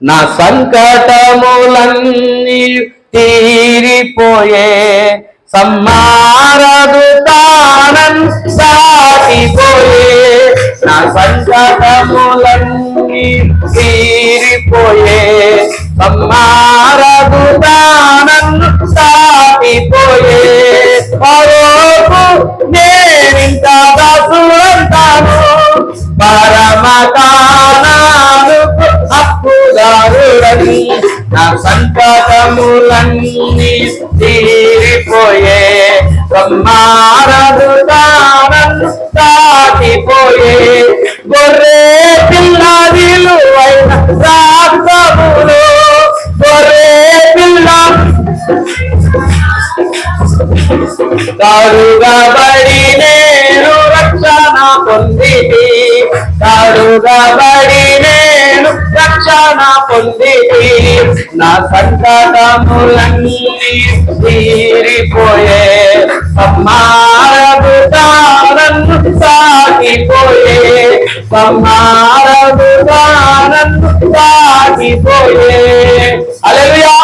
నా సంకటములన్నీ తీరిపోయే సమ్మారదు తానం సాటిపోయే నా సంకటములన్నీ తీరిపోయే సమ్మార అప్పుదారుడని నా సంపదములన్నీ తీరిపోయే. బ్రహ్మారదు తానన్ను దాటిపోయే. గొర్రె పిల్ల విలువైన రాక్షములు గొర్రె పిల్ల కడుగబడి నేను రక్షణ పొంది కడుగబడి నేను రక్షణ పొందితి నా సంకటములన్నీ తీరిపోయే సమ్మారదు తారన్ను సాగిపోయే సమ్మారదు తారన్ను సాగిపోయే అలెలుయా